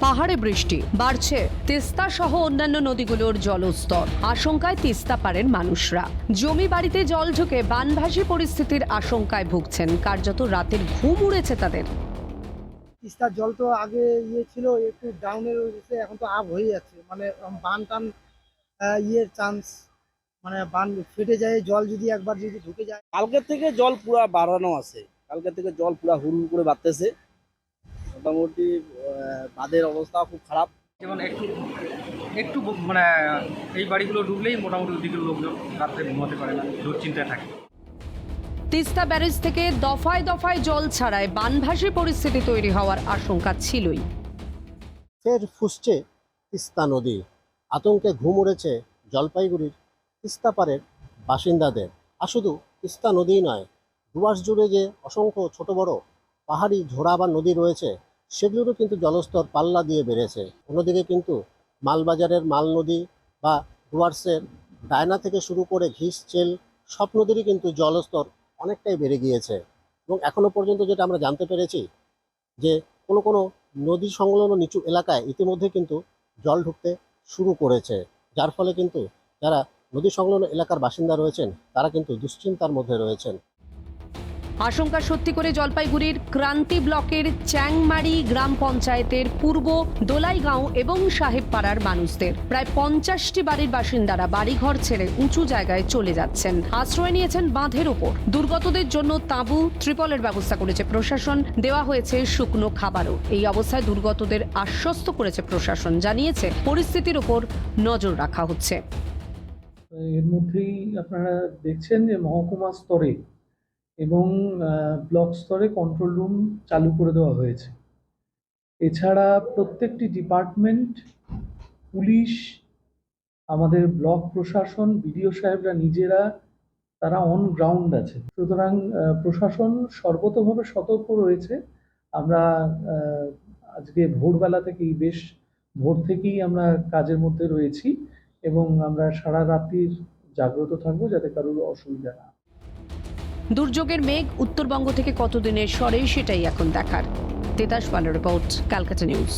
পাহাড়ে বৃষ্টি বাড়ছে। তিস্তা সহ অন্যান্য নদীগুলোর জলস্তর। আশঙ্কায় তিস্তা পারেন মানুষরা। জমি বাড়িতে জল ঢুকে বানভাসী পরিস্থিতির আশঙ্কায় ভুগছেন। কার্যত রাতের ঘুম উড়েছে তাদের। তিস্তার জল তো আগে ইয়ে ছিল একটু ডাউনের হয়েছে এখন তো আপ হয়ে যাচ্ছে। মানে বান টান আহ, ইয়ের চান্স মানে বান ফেটে যায় জল যদি একবার যদি ঢুকে যায়। কালকে থেকে জল পুরা বাড়ানো আছে। কালকে থেকে জল পুরা হুড় হুড় করে বাড়তেছে। মোটামুটি বাঁধের অবস্থা খুব খারাপ। যেমন একটু একটু মানে এই বাড়িগুলো ডুবলেই মোটামুটি ওদিকের লোকজন রাত্রে ঘুমাতে পারে না দুশ্চিন্তায় থাকে। তিস্তা ব্যারেজ থেকে দফায় দফায় জল ছাড়ায় বানভাসী পরিস্থিতি তৈরি হওয়ার আশঙ্কা ছিলই। ফের ফুসছে তিস্তা নদী। আতঙ্কে ঘুম উড়েছে জলপাইগুড়ির তিস্তা পাড়ের বাসিন্দাদের। আর শুধু তিস্তা নদী নয় ডুয়ার্স জুড়ে যে অসংখ্য ছোট বড় পাহাড়ি ঝোড়া বা নদী রয়েছে সেগুলোরও কিন্তু জলস্তর পাল্লা দিয়ে বেড়েছে। অন্যদিকে কিন্তু মালবাজারের মাল নদী বা ডুয়ার্সের ডায়না থেকে শুরু করে ঘিস, চেল সব নদীরই কিন্তু জলস্তর অনেকটাই বেড়ে গিয়েছে। এবং এখনও পর্যন্ত যেটা আমরা জানতে পেরেছি যে কোনো কোনো নদী সংলগ্ন নিচু এলাকায় ইতিমধ্যে কিন্তু জল ঢুকতে শুরু করেছে। যার ফলে কিন্তু যারা নদী সংলগ্ন এলাকার বাসিন্দা রয়েছেন, তারা কিন্তু দুশ্চিন্তার মধ্যে রয়েছেন। আশঙ্কা সত্যি করে জলপাইগুড়ির ক্রান্তি ব্লকের চ্যাংমারি গ্রাম পঞ্চায়েতের পূর্ব দোলাইগাঁও এবং সাহেবপাড়ার মানুষদের। প্রায় পঞ্চাশটি বাড়ির বাসিন্দারা বাড়িঘর ছেড়ে উঁচু জায়গায় চলে যাচ্ছেন। আশ্রয় নিয়েছেন বাঁধের ওপর। দুর্গতদের জন্য তাঁবু, ত্রিপলের ব্যবস্থা করেছে প্রশাসন। দেওয়া হয়েছে শুকনো খাবারও। এই অবস্থায় দুর্গতদের আশ্বস্ত করেছে প্রশাসন। জানিয়েছে, পরিস্থিতির ওপর নজর রাখা হচ্ছে। এর মধ্যেই আপনারা দেখছেন যে মহকুমা স্তরে এবং ব্লক স্তরে কন্ট্রোল রুম চালু করে দেওয়া হয়েছে। এছাড়া প্রত্যেকটি ডিপার্টমেন্ট পুলিশ, আমাদের ব্লক প্রশাসন, বিডিও সাহেবরা নিজেরা, তারা অন গ্রাউন্ড আছে। সুতরাং প্রশাসন সর্বতভাবে সতর্ক রয়েছে। আমরা আজকে ভোরবেলা থেকেই বেশ, ভোর থেকেই আমরা কাজের মধ্যে রয়েছি এবং আমরা সারা রাত্রির জাগ্রত থাকব যাতে কারোর অসুবিধা না। দুর্যোগের মেঘ উত্তরবঙ্গ থেকে কতদিনের সরে সেটাই এখন দেখার। তেতাস পালের রিপোর্ট ক্যালকাটা নিউজ